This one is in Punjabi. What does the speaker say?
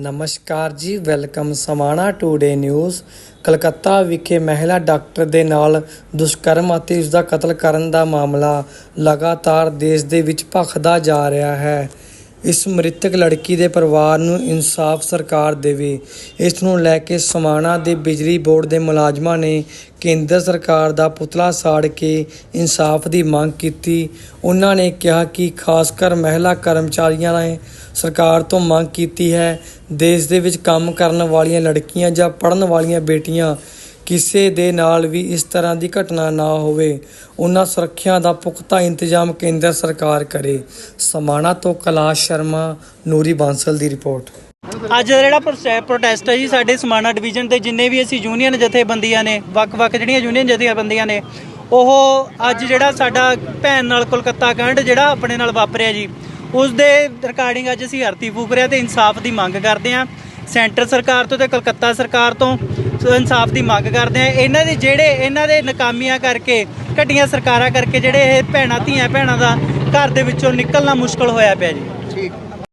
ਨਮਸਕਾਰ ਜੀ, welcome Samana today news. Calcutta ਵਿਖੇ ਮਹਿਲਾ ਡਾਕਟਰ ਦੇ ਨਾਲ ਦੁਸ਼ਕਰਮ ਅਤੇ ਉਸ ਦਾ ਕਤਲ ਕਰਨ ਦਾ ਮਾਮਲਾ ਲਗਾਤਾਰ ਦੇਸ਼ ਦੇ ਵਿੱਚ ਭਖਦਾ ਜਾ ਰਿਹਾ ਹੈ। ਇਸ ਮ੍ਰਿਤਕ ਲੜਕੀ ਦੇ ਪਰਿਵਾਰ ਨੂੰ ਇਨਸਾਫ ਸਰਕਾਰ ਦੇਵੇ। ਇਸ ਨੂੰ ਲੈ ਕੇ ਸਮਾਣਾ ਦੇ ਬਿਜਲੀ ਬੋਰਡ ਦੇ ਮੁਲਾਜ਼ਮਾਂ ਨੇ ਕੇਂਦਰ ਸਰਕਾਰ ਦਾ ਪੁਤਲਾ ਸਾੜ ਕੇ ਇਨਸਾਫ ਦੀ ਮੰਗ ਕੀਤੀ। ਉਹਨਾਂ ਨੇ ਕਿਹਾ ਕਿ ਖਾਸ ਕਰ ਮਹਿਲਾ ਕਰਮਚਾਰੀਆਂ ਨੇ ਸਰਕਾਰ ਤੋਂ ਮੰਗ ਕੀਤੀ ਹੈ, ਦੇਸ਼ ਦੇ ਵਿੱਚ ਕੰਮ ਕਰਨ ਵਾਲੀਆਂ ਲੜਕੀਆਂ ਜਾਂ ਪੜ੍ਹਨ ਵਾਲੀਆਂ ਬੇਟੀਆਂ ਕਿਸੇ ਦੇ ਨਾਲ ਵੀ ਇਸ ਤਰ੍ਹਾਂ ਦੀ ਘਟਨਾ ਨਾ ਹੋਵੇ, ਉਹਨਾਂ ਸੁਰੱਖਿਆ ਦਾ ਪੁਖਤਾ ਇੰਤਜ਼ਾਮ ਕੇਂਦਰ ਸਰਕਾਰ ਕਰੇ। ਸਮਾਣਾ ਤੋਂ ਕੈਲਾਸ਼ ਸ਼ਰਮਾ, ਨੂਰੀ ਬਾਂਸਲ ਦੀ ਰਿਪੋਰਟ। ਅੱਜ ਦਾ ਜਿਹੜਾ ਪ੍ਰੋਸੈ- ਪ੍ਰੋਟੈਸਟ ਹੈ ਜੀ, ਸਾਡੇ ਸਮਾਣਾ ਡਿਵੀਜ਼ਨ ਦੇ ਜਿੰਨੇ ਵੀ ਅਸੀਂ ਯੂਨੀਅਨ ਜਥੇਬੰਦੀਆਂ ਨੇ, ਵੱਖ-ਵੱਖ ਜਿਹੜੀਆਂ ਯੂਨੀਅਨ ਜਥੇਬੰਦੀਆਂ ਨੇ, ਉਹ ਅੱਜ ਜਿਹੜਾ ਸਾਡਾ ਭੈਣ ਨਾਲ ਕੋਲਕਾਤਾ ਕਾਂਡ ਜਿਹੜਾ ਆਪਣੇ ਨਾਲ ਵਾਪਰਿਆ ਜੀ ਉਸ ਦੇ ਰਿਕਾਰਡਿੰਗ ਅੱਜ ਅਸੀਂ ਹਰਤੀ ਫੂਕ ਰਿਹਾ ਤੇ ਇਨਸਾਫ ਦੀ ਮੰਗ ਕਰਦੇ ਹਾਂ। ਸੈਂਟਰ ਸਰਕਾਰ ਤੋਂ ਤੇ ਕਲਕੱਤਾ ਸਰਕਾਰ ਤੋਂ ਇਨਸਾਫ ਦੀ ਮੰਗ ਕਰਦੇ ਹਾਂ ਇਹਨਾਂ ਦੇ ਜਿਹੜੇ ਇਹਨਾਂ ਦੇ ਨਾਕਾਮੀਆਂ ਕਰਕੇ, ਘਟੀਆਂ ਸਰਕਾਰਾਂ ਕਰਕੇ ਜਿਹੜੇ ਇਹ ਭੈਣਾਂ ਧੀਆਂ ਭੈਣਾਂ ਦਾ ਘਰ ਦੇ ਵਿੱਚੋਂ ਨਿਕਲਣਾ ਮੁਸ਼ਕਲ ਹੋਇਆ ਪਿਆ ਜੀ। ਠੀਕ।